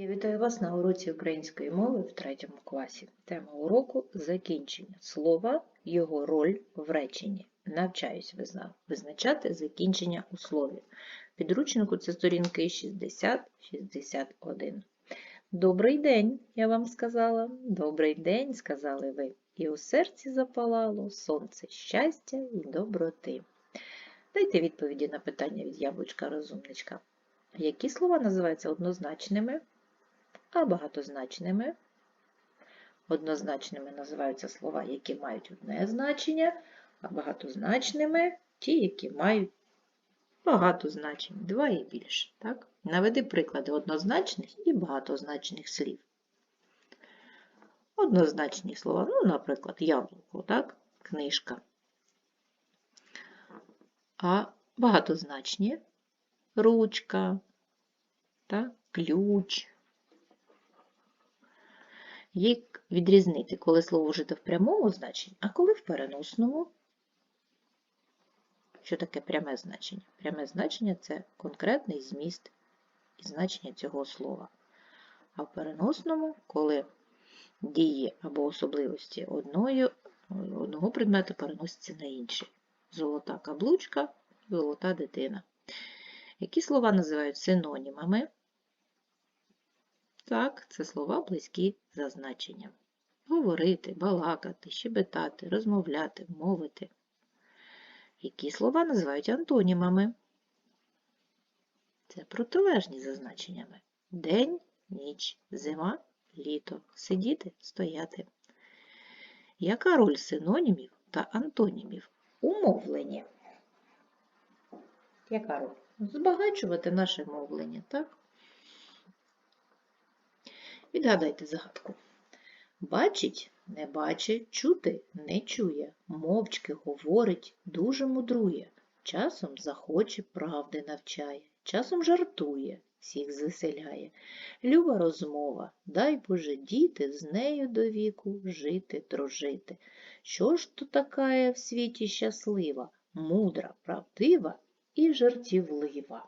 Я вітаю вас на уроці української мови в третьому класі. Тема уроку закінчення слова, його роль в реченні. Навчаюсь визна- визначати закінчення у слові. Підручнику це сторінки 60-61. Добрий день, я вам сказала. Добрий день, сказали ви. І у серці запалало сонце щастя і доброти. Дайте відповіді на питання від яблучка-розумничка. Які слова називаються однозначними, а багатозначними? Однозначними називаються слова, які мають одне значення, а багатозначними ті, які мають багато значень, два і більше. Так? Наведи приклади однозначних і багатозначних слів. Однозначні слова, ну, наприклад, яблуко, так? книжка. А багатозначні ручка, та ключ. Як відрізнити, коли слово вжито в прямому значенні, а коли в переносному? Що таке пряме значення? Пряме значення це конкретний зміст і значення цього слова. А в переносному, коли дії або особливості одної, одного предмету переносяться на інший. Золота каблучка, золота дитина. Які слова називають синонімами? Так, це слова близькі за значенням. Говорити, балакати, щебетати, розмовляти, мовити. Які слова називають антонімами? Це протилежні за значеннями. День, ніч, зима, літо, сидіти, стояти. Яка роль синонімів та антонімів у мовленні? Яка роль? Збагачувати наше мовлення, так? Відгадайте загадку. Бачить, не бачить, чути не чує, мовчки говорить, дуже мудрує, часом захоче, правди навчає, часом жартує, всіх звеселяє. Люба розмова, дай Боже діти з нею до віку жити, дружити. Що ж то такая в світі щаслива, мудра, правдива і жартівлива?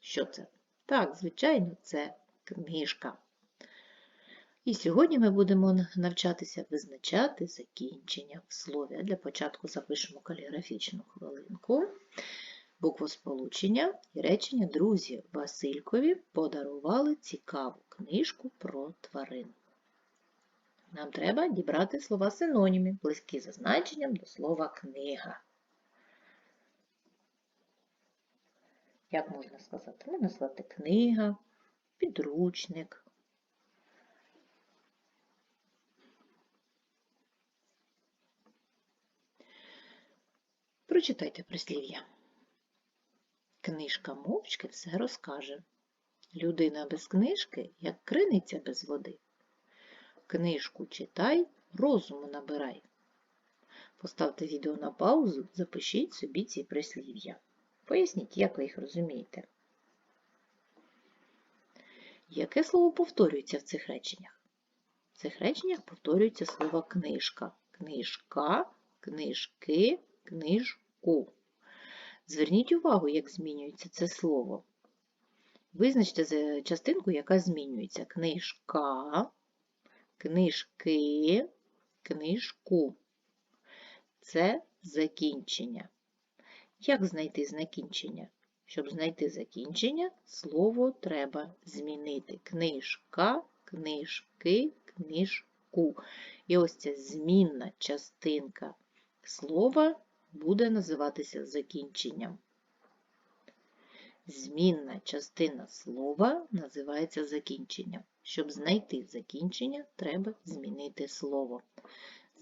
Що це? Так, звичайно, це книжка. І сьогодні ми будемо навчатися визначати закінчення в слові. Для початку запишемо каліграфічну хвилинку, буквосполучення і речення друзі Василькові подарували цікаву книжку про тварин. Нам треба дібрати слова синонімі, близькі за значенням до слова книга. Як можна сказати? Можна сказати книга, підручник. Прочитайте прислів'я. Книжка мовчки все розкаже. Людина без книжки, як криниця без води. Книжку читай, розуму набирай. Поставте відео на паузу, запишіть собі ці прислів'я. Поясніть, як ви їх розумієте. Яке слово повторюється в цих реченнях? В цих реченнях повторюється слово книжка. Книжка, книжки, книжку. Зверніть увагу, як змінюється це слово. Визначте частинку, яка змінюється. Книжка, книжки, книжку. Це закінчення. Як знайти закінчення? Щоб знайти закінчення, слово треба змінити. Книжка, книжки, книжку. І ось ця змінна частинка слова буде називатися закінченням. Змінна частина слова називається закінченням. Щоб знайти закінчення, треба змінити слово.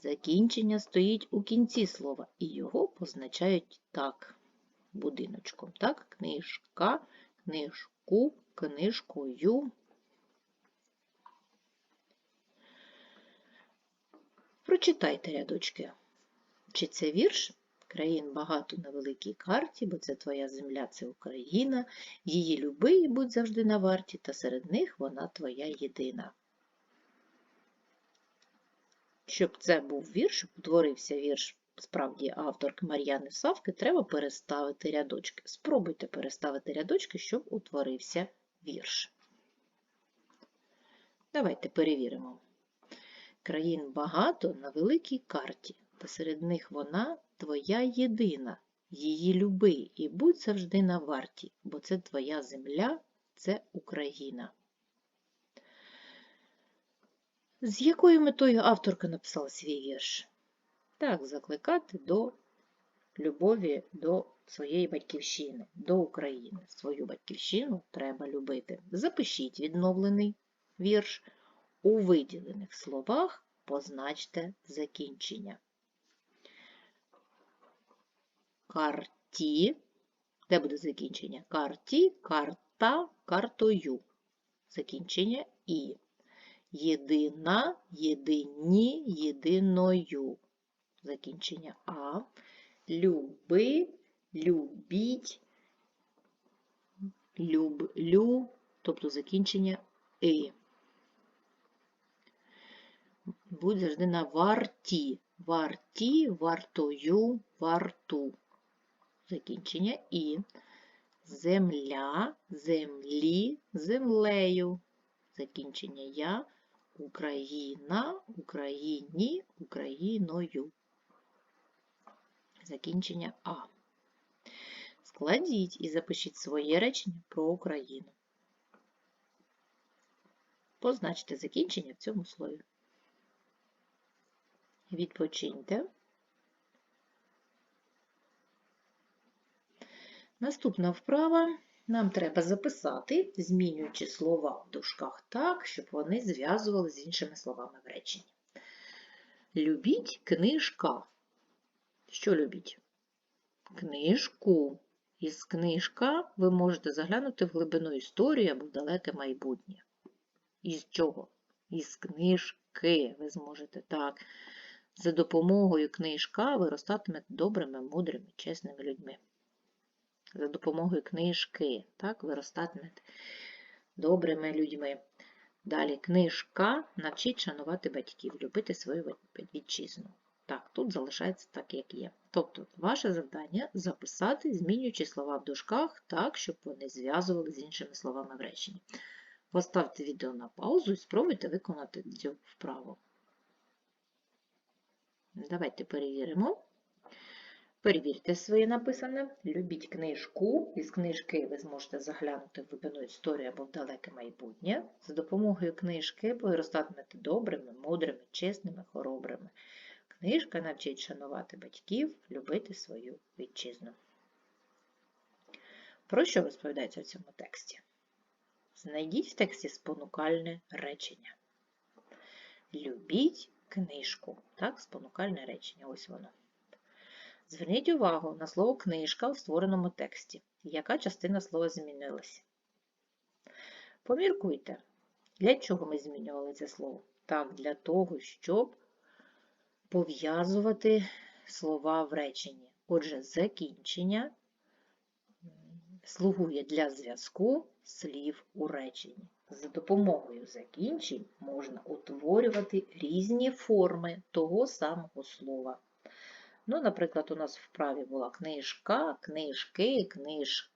Закінчення стоїть у кінці слова, і його позначають так будиночком. Так? Книжка, книжку, книжкою. Прочитайте рядочки. Чи це вірш? Країн багато на великій карті, бо це твоя земля, це Україна. Її люби і будь завжди на варті, та серед них вона твоя єдина. Щоб це був вірш, утворився вірш справді авторки Мар'яни Савки, треба переставити рядочки. Спробуйте переставити рядочки, щоб утворився вірш. Давайте перевіримо. Країн багато на великій карті, та серед них вона твоя єдина. Її люби і будь завжди на варті, бо це твоя земля, це Україна. З якою метою авторка написала свій вірш? Так, закликати до любові до своєї батьківщини, до України. Свою батьківщину треба любити. Запишіть відновлений вірш. У виділених словах позначте закінчення. Карті. Де буде закінчення? Карті, карта, картою. Закінчення і. Єдина, єдині, єдиною. Закінчення А. Люби, любіть, люблю, тобто закінчення И. Будь завжди на варті. Варті, вартою, варту. Закінчення І. Земля, землі, землею. Закінчення Я. Україна, Україні, Україною. Закінчення А. Складіть і запишіть своє речення про Україну. Позначте закінчення в цьому слові. Відпочиньте. Наступна вправа. Нам треба записати, змінюючи слова в дужках так, щоб вони зв'язували з іншими словами в реченні. Любіть книжка. Що любіть? Книжку. Із книжка ви можете заглянути в глибину історії або в далеке майбутнє. Із чого? Із книжки ви зможете так. За допомогою книжка ви ростатимете добрими, мудрими, чесними людьми. За допомогою книжки, так, ви ростатимете добрими людьми. Далі книжка навчить шанувати батьків, любити свою вітчизну. Так, тут залишається так, як є. Тобто, ваше завдання записати, змінюючи слова в дужках так, щоб вони зв'язували з іншими словами в реченні. Поставте відео на паузу і спробуйте виконати цю вправу. Давайте перевіримо. Перевірте своє написане. Любіть книжку. Із книжки ви зможете заглянути в глибину історію або в далеке майбутнє. За допомогою книжки ви ростатимете добрими, мудрими, чесними, хоробрими. Книжка навчить шанувати батьків, любити свою вітчизну. Про що розповідається в цьому тексті? Знайдіть в тексті спонукальне речення. Любіть книжку. Так, спонукальне речення. Ось воно. Зверніть увагу на слово книжка у створеному тексті. Яка частина слова змінилася? Поміркуйте, для чого ми змінювали це слово? Так, для того, щоб пов'язувати слова в реченні. Отже, закінчення слугує для зв'язку слів у реченні. За допомогою закінчень можна утворювати різні форми того самого слова. Ну, Наприклад, у нас в праві була книжка, книжки, книжками,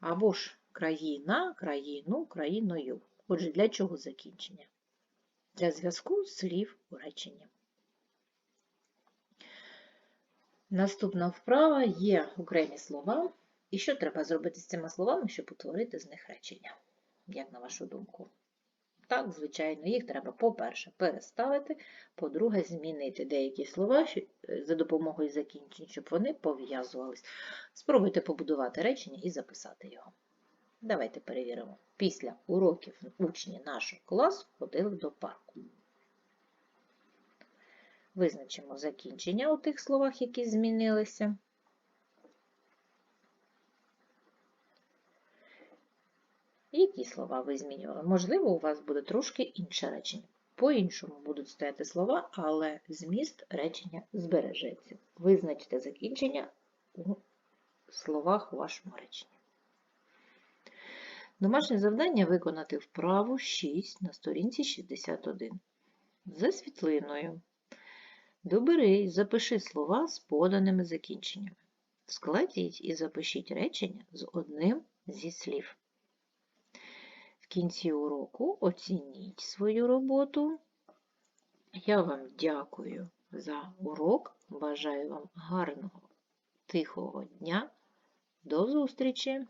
або ж країна, країну, країною. Отже, для чого закінчення? Для зв'язку слів у реченні. Наступна вправа є окремі слова. І що треба зробити з цими словами, щоб утворити з них речення? Як на вашу думку? Так, звичайно, їх треба, по-перше, переставити, по-друге, змінити деякі слова е, за допомогою закінчень, щоб вони пов'язувались. Спробуйте побудувати речення і записати його. Давайте перевіримо. Після уроків учні нашого класу ходили до парку. Визначимо закінчення у тих словах, які змінилися. Які слова ви змінювали? Можливо, у вас буде трошки інше речення. По-іншому будуть стояти слова, але зміст речення збережеться. Визначте закінчення у словах у вашому реченні. Домашнє завдання виконати вправу 6 на сторінці 61. За світлиною. Добери і запиши слова з поданими закінченнями. Складіть і запишіть речення з одним зі слів. В кінці уроку оцініть свою роботу. Я вам дякую за урок. Бажаю вам гарного, тихого дня. До зустрічі!